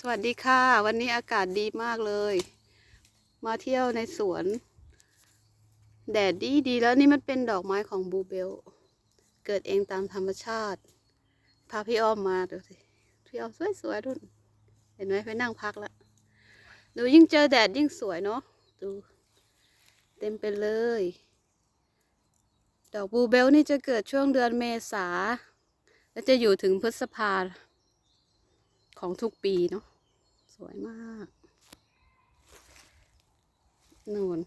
สวัสดีค่ะ วันนี้อากาศดีมากเลย มาเที่ยวในสวน แดดดีดีแล้วนี่มันเป็นดอกไม้ของบูเบล เกิดเองตามธรรมชาติ พาพี่อ้อมมาดูสิ พี่อ้อมสวยๆดุนเห็นไหมไปนั่งพักล้วดูยิ่งเจอแดดยิ่งสวยเนาะดูเต็มไปเลย ดอกบูเบลนี่จะเกิดช่วงเดือนเมษาและจะอยู่ถึงพฤษภา ของทุกปีเนาะสวยมากนูน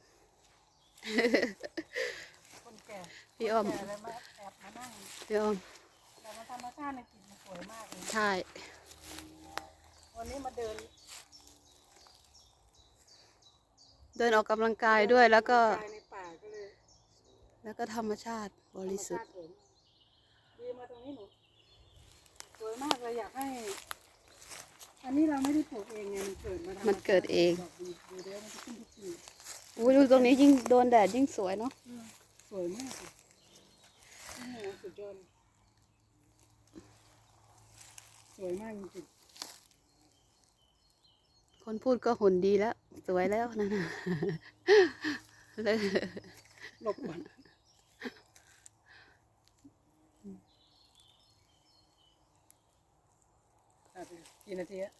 คนแก่พี่อ้อมแก่เลยมาแอบมานั่งพี่อ้อมแต่มาธรรมชาติในกลิ่นมันสวยมากเลยใช่วันนี้มาเดิน เดินออกกำลังกายด้วยแล้วก็กายในป่าก็เลยแล้วก็ธรรมชาติบริสุทธิ์ธรรมชาติสวยมากดีมาตรงนี้หนูสวยมากเลยอยากให้ อันนี้เราไม่ได้ปลูกเองไงมันเกิดมาธรรชาติมันเกิดเองดกดีดูเดี๋ยวมันจะขึ้นทุกปีอุ้ยดูตรงนี้ยิ่งโดนแดดยิ่งสวยเนาะอืมสวยมากเลยโอ้โหสุดยอดสวยมากจริงคนพูดก็หุ่นดีแล้ว สวยแล้วนั่นน่ะเลย ๆหลบก่อนอะไป กี่นาทีอะ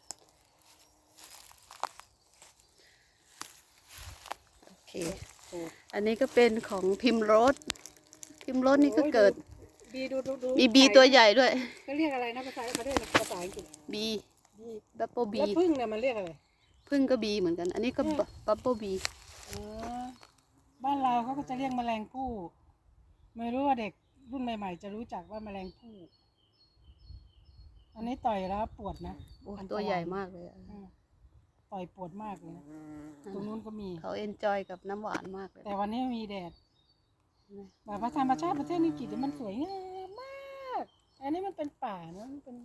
โอเคโอ้อันนี้ก็เป็นของพิมพ์รสพิมพ์รสนี่ก็เกิด บีดูดูดูมีบีตัวใหญ่ด้วยเขาเรียกอะไรนะภาษาประเทศภาษาอังกฤษบีบีบับเบิลบีแล้วพึ่งเนี่ยมันเรียกอะไรพึ่งก็บีเหมือนกัน อันนี้ก็เนี่ยบับเบิลบีอ๋อบ้านเราเขาก็จะเรียกแมลงผู้ ไม่รู้ว่าเด็กรุ่นใหม่ ๆ จะรู้จักว่าแมลงผู้ อันนี้ต่อยแล้วปวดนะโอ้อันตตัวรายใหญ่มากเลยอะอืมต่อยปวดมากเลยนะตรงนู้นก็มี เขาเอนจอยกับน้ำหวานมากเลยแต่วันนี้มีแดดแบบพระธรรมชาติประเทศนิกิตมันสวยงามมาก อันนี้มันเป็นป่านะมันเป็น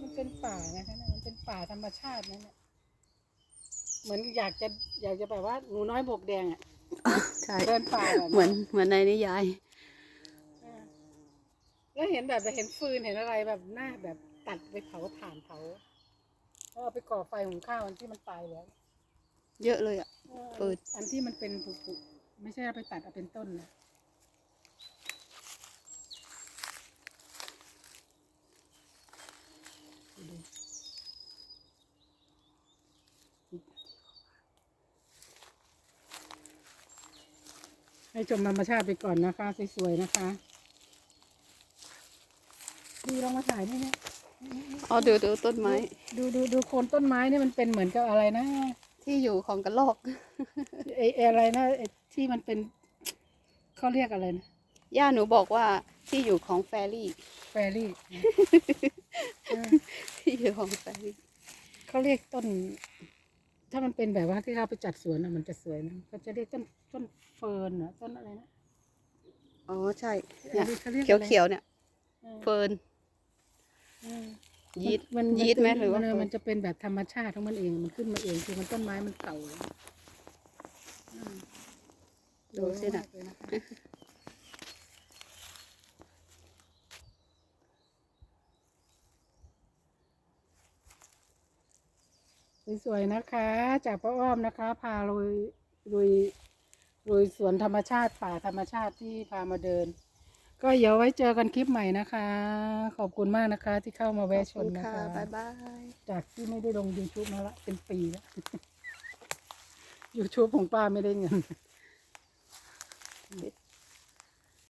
มันเป็นป่านะคะเนี่ยมันเป็นป่าธรรมชาตินั่นแหละเหมือนอยากจะอยากจะแบบว่าหนูน้อยบวกแดงอะ ใช่ เดินป่าแบบเหมือนเหมือนในนิยายอ่า แล้วเห็นแบบเห็นฟืนเห็นอะไรแบบหน้าแบบตัดไปเผาถ่านเผาแล้วเอาไปก่อไฟหุงข้าวอันที่มันตายแล้วเยอะเลยอะเออฟืนอันที่มันเป็นผุๆไม่ใช่เอาไปตัดเอาเป็นต้นนะให้ชมธรรมชาติไปก่อนนะคะ สวยๆนะคะ ดูลองมาถ่ายนี่เนี่ยอ๋อดูดูต้นไม้ ดูดูดูโคนต้นไม้นี่มันเป็นเหมือนกับอะไรนะ ที่อยู่ของกระรอกไอไอ้อะไรนะไอที่มันเป็นเขาเรียกอะไรนะย่าหนูบอกว่าที่อยู่ของแฟรี่ แฟรี่เออที่อยู่ของแฟรี่ เขาเรียกต้น ถ้ามันเป็นแบบว่าที่เราไปจัดสวนนะมันจะสวยนะก็จะเรียกต้นต้นเฟิร์นเหรอต้นอะไรนะอ๋อใช่ เนี่ยเขาเรียกเขียวอะไรเขียวๆเนี่ย เออ เฟิร์นเออ ยีดมันยีดไหมหรือว่ามันเฟิร์มันนจะเป็นแบบธรรมชาติของมันเองมันขึ้นมาเองคือมันต้นไม้มันเก่าเลยอืมดูสิสวยนะมากเลยนะคะสวยๆนะคะ จากป้าอ้อมนะคะ พาลุยลุยลุยสวนธรรมชาติป่าธรรมชาติที่พามาเดิน ก็เดี๋ยวไว้เจอกันคลิปใหม่นะคะ ขอบคุณมากนะคะ ที่เข้ามาแวะชขอบมคุณนะค่ะคะบ๊ายบายจากที่ไม่ได้ลง YouTube มาละเป็นปีแล้ว YouTube ของป้าไม่ได้เงินปิด